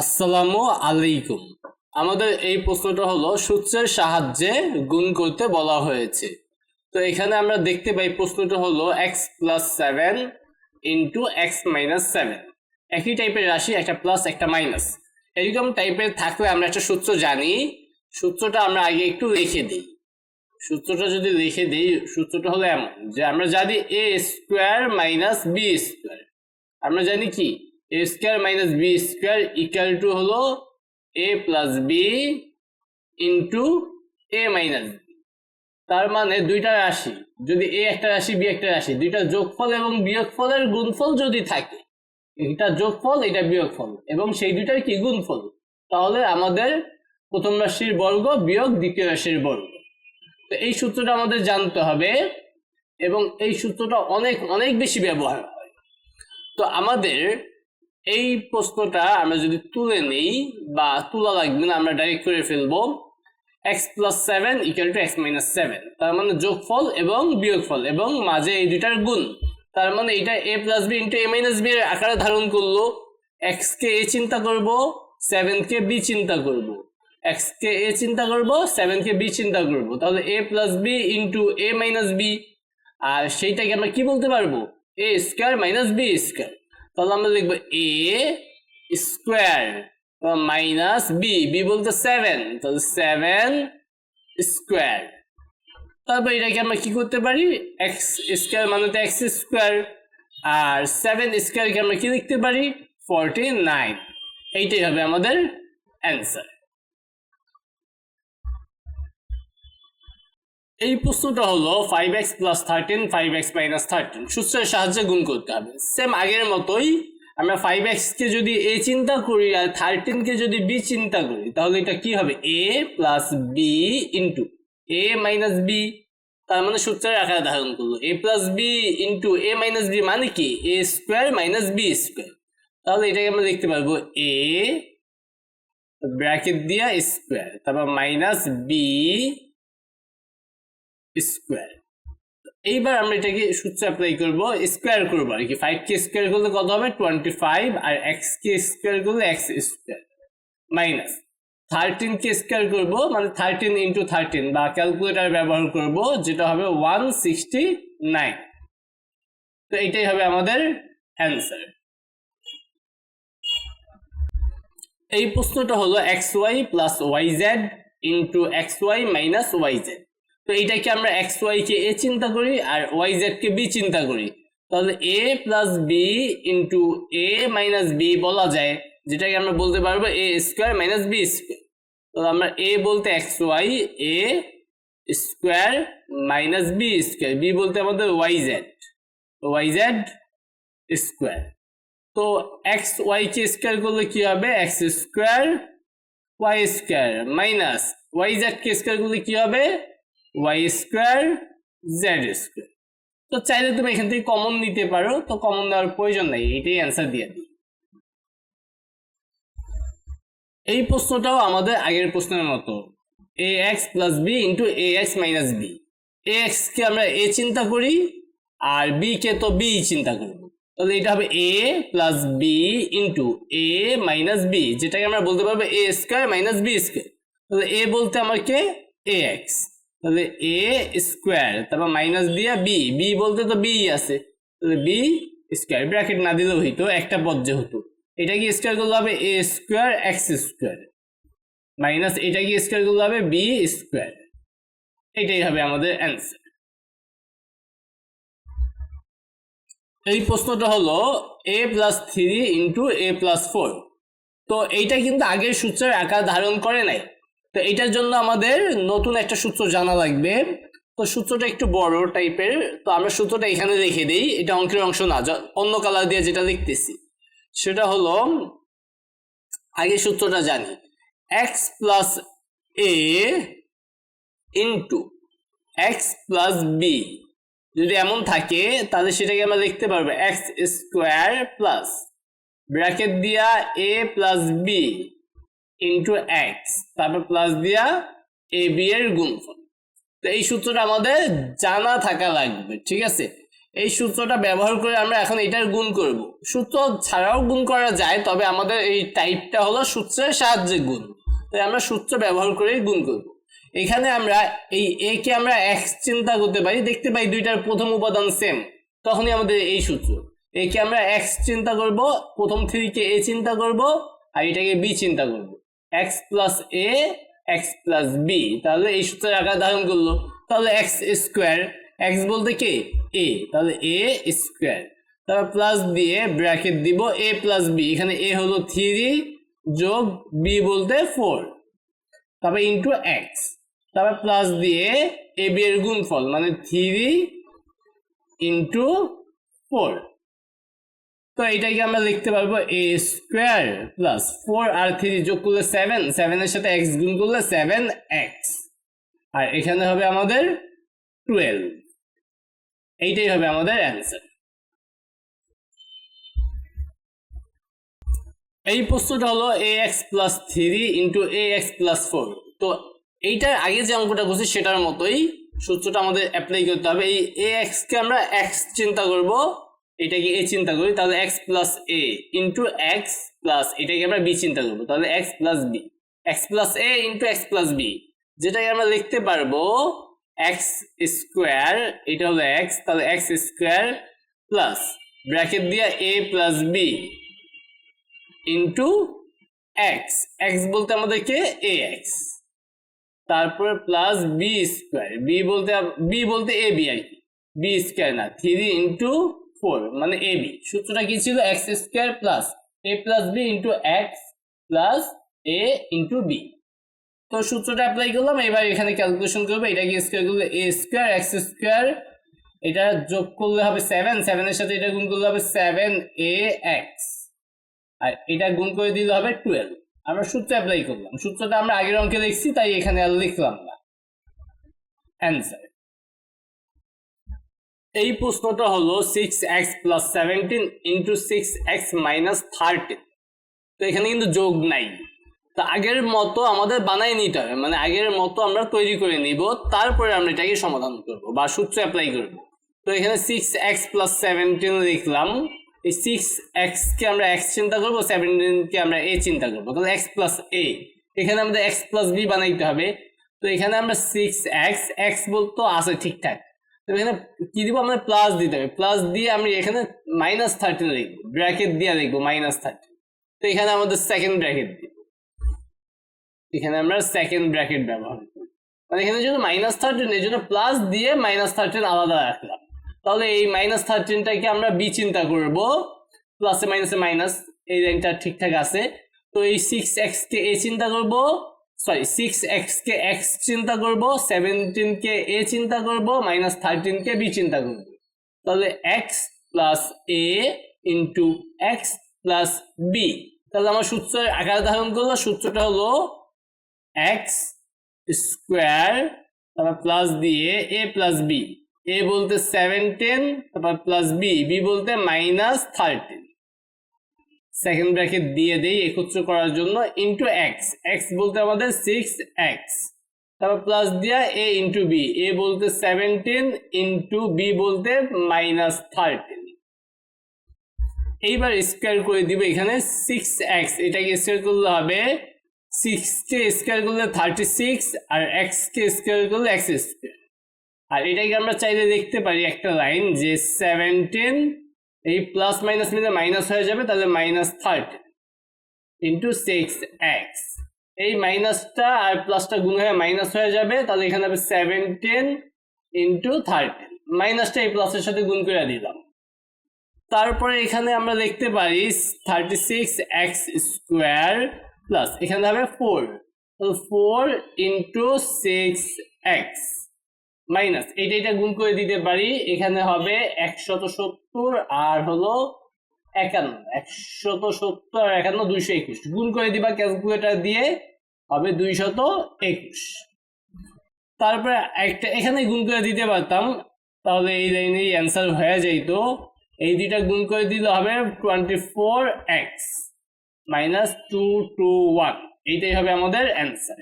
আসসালামু আলাইকুম। আমাদের এই প্রশ্নটা হলো, সূত্রের সাহায্যে গুণ করতে বলা হয়েছে। তো এখানে আমরা দেখতে পাই, প্রশ্নটা হলো X plus seven into X minus seven একই টাইপের রাশি, একটা প্লাস একটা মাইনাস এরকম টাইপের থাকলে আমরা একটা সূত্র জানি। সূত্রটা আমরা আগে একটু লিখে দিই। সূত্রটা যদি লিখে দিই, সূত্রটা হলো এমন যে আমরা জানি A square minus B square আমরা জানি কি? A square minus B square equal to হলো A plus B into A minus B. তার মানে দুইটা রাশি, যদি এ একটা রাশি, বি একটা রাশি, দুইটা যোগফল এবং বিয়োগফলের গুণফল যদি থাকে, এটা যোগফল, এটা বিয়োগফল, এবং সেই দুইটার কি গুণফল? তাহলে আমাদের প্রথম রাশির বর্গ বিয়োগ দ্বিতীয় রাশির বর্গ। তো এই সূত্রটা আমাদের জানতে হবে, এবং এই সূত্রটা অনেক অনেক বেশি ব্যবহার হয়। তো আমাদের এই প্রশ্নটা আমরা যদি তুলে নেই বা তুলা লাগবে না, আমরা ডাইরেক্ট করে ফেলব X plus seven equal to X minus seven তার মানে যোগফল এবং বিয়োগফল এবং মাঝে এই দুইটার গুণ। তার মানে এটা A plus B into A minus B এর আকারে ধারণ করল। এক্স কে এ চিন্তা করব সেভেন কে বি চিন্তা করব। এক্স কে এ চিন্তা করব সেভেন কে বি চিন্তা করব। তাহলে A plus B into A minus B আর সেইটাকে আমরা কি বলতে পারব? A square minus B square তাহলে আমরা লিখব A square minus B B বলতে সেভেন তাহলে সেভেন স্কোয়ার তারপর এটাকে আমরা কি করতে পারি? এক্স স্কোয়ার মানে তো এক্স স্কোয়ার আর সেভেন স্কোয়ারকে আমরা কি লিখতে পারি? ফর্টি নাইন এইটাই হবে আমাদের অ্যান্সার এই প্রশ্নটা হলো five X plus thirteen five X minus thirteen সূত্রের সাহায্যে গুণ করতে হবে। সেম আগের মতোই আমরা ফাইভ এক্সকে যদি এ চিন্তা করি আর থার্টিনকে যদি বি চিন্তা করি, তাহলে এটা কি হবে? A plus B into A minus B তার মানে সূত্রের আকারে ধারণ করল। A plus B into A minus B মানে কি? A square minus B square তাহলে এটাকে আমরা দেখতে পারব এ ব্র্যাকেট দিয়া স্কোয়ার তারপর মাইনাস বি স্কোয়ার এইবার আমরা এটাকে সূত্র অ্যাপ্লাই করব স্কোয়ার করব আর কি। ফাইভ কে স্কোয়ার করলে কত হবে? টোয়েন্টি ফাইভ আর এক্স কে স্কোয়ার করলে এক্স স্কোয়ার মাইনাস থার্টিন কে স্কোয়ার করব মানে থার্টিন ইন্টু থার্টিন বা ক্যালকুলেটার ব্যবহার করব, যেটা হবে ওয়ান সিক্সটি নাইন তো এটাই হবে আমাদের অ্যান্সার এই প্রশ্নটা হলো X Y plus Y Z into X Y minus Y Z তো এইটাকে আমরা এক্স ওয়াই কে এ চিন্তা করি আর ওয়াই জেড কে বি চিন্তা করি। তাহলে A plus B into A minus B বলা যায়, যেটাকে আমরা বলতে পারব A square minus B square তো আমরা এ বলতে X Y A square minus B square B বলতে আমাদের Y Z Y Z square তো এক্স ওয়াই কে স্কোয়ার করলে কি হবে? X square Y square minus Y Z কে স্কোয়ার করলে কি হবে? ওয়াই স্কোয়ার জেড স্কোয়ার তো চাইলে তুমি এখান থেকে কমন নিতে পারো। তো কমন নেওয়ার প্রয়োজন নাই, এটাই অ্যান্সার দিয়ে দিই। এই প্রশ্নটাও আমাদের আগের প্রশ্নের মতো। A X plus B into A X minus B A X কে আমরা এ চিন্তা করি, আর বি কে তো বি চিন্তা করব তাহলে এটা হবে A plus B into A minus B যেটাকে আমরা বলতে পারব A square minus B square তাহলে এ বলতে আমাকে এ এক্স তাহলে এ স্কোয়ার, তারপর মাইনাস দিয়া বি বি বলতে তো বি আছে। তাহলে বি স্কোয়ার ব্র্যাকেট না দিলেও হইতো, একটা পদ যেহেতু। এটা কি স্কোয়ার করলে হবে? A square X square. Minus এটা কি স্কোয়ার করলে হবে? B square. এটাই হবে আমাদের অ্যান্সার এই প্রশ্নটা হলো A plus three into A plus four তো এইটা কিন্তু আগের সূত্রের আকার ধারণ করে নাই। তো এটার জন্য আমাদের নতুন একটা সূত্র জানা লাগবে। তো সূত্রটা একটু বড় টাইপের। তো আমরা সূত্রটা এখানে রেখে দিই। এটা অঙ্কের অংশ না অন্য কালার দিয়ে যেটা লিখতেছি। সেটা হলো, আগে সূত্রটা জানি। X plus A into X plus B যদি এমন থাকে, তাহলে সেটাকে আমরা লিখতে পারব এক্স স্কোয়ার প্লাস ব্র্যাকেট দিয়া A plus B into X তারপর প্লাস দিয়া এ বি এর গুণফল। তো এই সূত্রটা আমাদের জানা থাকা লাগবে, ঠিক আছে? এই সূত্রটা ব্যবহার করে আমরা এখন এটার গুণ করব। সূত্র ছাড়াও গুণ করা যায়, তবে আমাদের এই টাইপটা হলো সূত্রের সাহায্যে গুণ। তাই আমরা সূত্র ব্যবহার করেই গুণ করব। এখানে আমরা এই এ কে আমরা এক্স চিন্তা করতে পারি, দেখতে পাই দুইটার প্রথম উপাদান সেম তখনই আমাদের এই সূত্র। একে আমরা এক্স চিন্তা করব, প্রথম থ্রিকে এ চিন্তা করব, আর এটাকে বি চিন্তা করব। X plus A X plus B তাহলে এই সূত্রের আকার ধারণ করল। তাহলে এক্স স্কোয়ার এক্স বলতে কে? এ তাহলে এ স্কোয়ার তারপর প্লাস দিয়ে ব্র্যাকেট দিব এ প্লাস বি এখানে এ হলো থ্রি যোগ বি বলতে ফোর তারপর ইন্টু এক্স তারপর প্লাস দিয়ে এ বি এর গুণফল মানে থ্রি ইন্টু ফোর তো এটাকে আমরা লিখতে পারব এ স্কোয়ার প্লাস ফোর আর থ্রি যোগ করলে সেভেন সেভেনের সাথে এক্স গুণ করলে সেভেন এক্স আর এখানে হবে আমাদের টুয়েলভ এইটাই হবে আমাদের অ্যান্সার এই প্রশ্নটা হলো A X plus three into A X plus four তো এইটার আগে যে অঙ্কটা করছি সেটার মতোই সূত্রটা আমাদের অ্যাপ্লাই করতে হবে। এই এ এক্সকে আমরা এক্স চিন্তা করব এটাকে এ চিন্তা করি, তাহলে X plus A into X plus এটাকে আমরা বি চিন্তা করব, তাহলে X plus B X plus A into X plus B যেটাকে আমরা লিখতে পারব এক্স স্কোয়ার এটা হলো এক্স তাহলে এক্স স্কোয়ার প্লাস ব্র্যাকেট দিয়ে A plus B into X X বলতে আমাদেরকে এ এক্স তারপরে প্লাস বি স্কোয়ার বি বলতে বি বলতে এ বি আর কি বি স্কোয়ার না থ্রি ইন্টু ফোর মানে এ বি সূত্রটা কি ছিল? X square plus A plus B into X plus A into B তো সূত্রটা অ্যাপ্লাই করলাম, এবার এখানে ক্যালকুলেশন করব এটাকে স্কোয়ার করলে? এ স্কোয়ার এক্স স্কোয়ার এটা যোগ করলে হবে সেভেন সেভেনের সাথে এটা গুণ করলে হবে সেভেন এ এক্স আর এটা গুণ করে দিলে হবে টুয়েলভ আমরা সূত্র অ্যাপ্লাই করলাম। সূত্রটা আমরা আগের অঙ্কে লিখছি, তাই এখানে আর লিখলাম না। অ্যান্সার এই প্রশ্নটা হলো six X plus seventeen into six X minus thirteen তো এখানে কিন্তু যোগ নাই। তো আগের মতো আমাদের বানাই নিতে হবে। মানে আগের মতো আমরা তৈরি করে নিব, তারপরে আমরা এটাকে সমাধান করব বা সূত্র অ্যাপ্লাই করব। তো এখানে সিক্স এক্স প্লাস সেভেন্টিন লিখলাম। এই সিক্স এক্সকে আমরা এক্স চিন্তা করব সেভেন্টিনকে আমরা এ চিন্তা করব। তাহলে এক্স প্লাস এ এখানে আমাদের এক্স প্লাস বি বানাইতে হবে। তো এখানে আমরা সিক্স এক্স এক্স বলতো আছে ঠিকঠাক। এখানে কি দিব? আমাদের প্লাস দিতে হবে। প্লাস দিয়ে আমি এখানে মাইনাস থার্টিন লিখব। ব্র্যাকেট দিয়ে লিখব মাইনাস থার্টিন তো এখানে আমাদের সেকেন্ড ব্র্যাকেট দিব। এখানে আমরা সেকেন্ড ব্র্যাকেট ব্যবহার করি। মানে এখানে জন্য মাইনাস থার্টিন এই জন্য প্লাস দিয়ে মাইনাস থার্টিন আলাদা রাখলাম। তাহলে এই মাইনাস থার্টিনটাকে আমরা বি চিন্তা করব। প্লাসে মাইনাসে মাইনাস এই লাইনটা ঠিকঠাক আছে। তো এই সিক্স এক্স কে এ চিন্তা করব। সরি সিক্স এক্স কে এক্স চিন্তা করব সেভেন্টিন কে এ চিন্তা করব মাইনাস থার্টিন কে বি চিন্তা করব। তাহলে X plus A into X plus B তাহলে আমার সূত্র আকার ধারণ করল, সূত্রটা হলো এক্স স্কোয়ার তারপর প্লাস দিয়ে এ প্লাস বি এ বলতে সেভেন্টিন তারপর প্লাস বি বি বলতে মাইনাস থার্টিন সেকেন্ড ব্র্যাকেট দিয়ে দেই একত্র করার জন্য ইন্টু এক্স এক্স বলতে আমাদের সিক্স এক্স তারপর প্লাস দিয়া এ ইন্টু বি এ বলতে সেভেন্টিন ইন্টু বি বলতে মাইনাস থার্টিন এইবার স্কোয়ার করে দিব এখানে সিক্স এক্স এটাকে স্কোয়ার করলে হবে সিক্স কে স্কোয়ার করলে থার্টি সিক্স আর এক্স কে স্কোয়ার করলে এক্স স্কোয়ার আর এটাকে আমরা চাইলে দেখতে পারি একটা লাইন যে সেভেন্টিন এই প্লাস মাইনাস মিলে মাইনাস হয়ে যাবে, তাহলে minus thirteen into six X এই মাইনাসটা আর প্লাসটা গুণ হয়ে মাইনাস হয়ে যাবে, তাহলে এখানে হবে সেভেন্টিন ইন্টু থার্টিন মাইনাসটা এই প্লাসের সাথে গুণ করে দিলাম। তারপরে এখানে আমরা দেখতে পারি thirty six X square plus এখানে হবে four four into six X minus. এইটা এটা গুণ করে দিতে পারি, এখানে হবে একশত সত্তর আর হলো একান্ন। একশত সত্তর আর একান্ন দুইশো একুশ। গুণ করে দিবা ক্যালকুলেটার দিয়ে, হবে দুইশত একুশ তারপরে একটা এখানে গুণ করে দিতে পারতাম, তাহলে এই লাইনেই অ্যান্সার হয়ে যাইত। এই দুইটা গুণ করে দিলে হবে twenty four X minus two two one. এইটাই হবে আমাদের অ্যান্সার।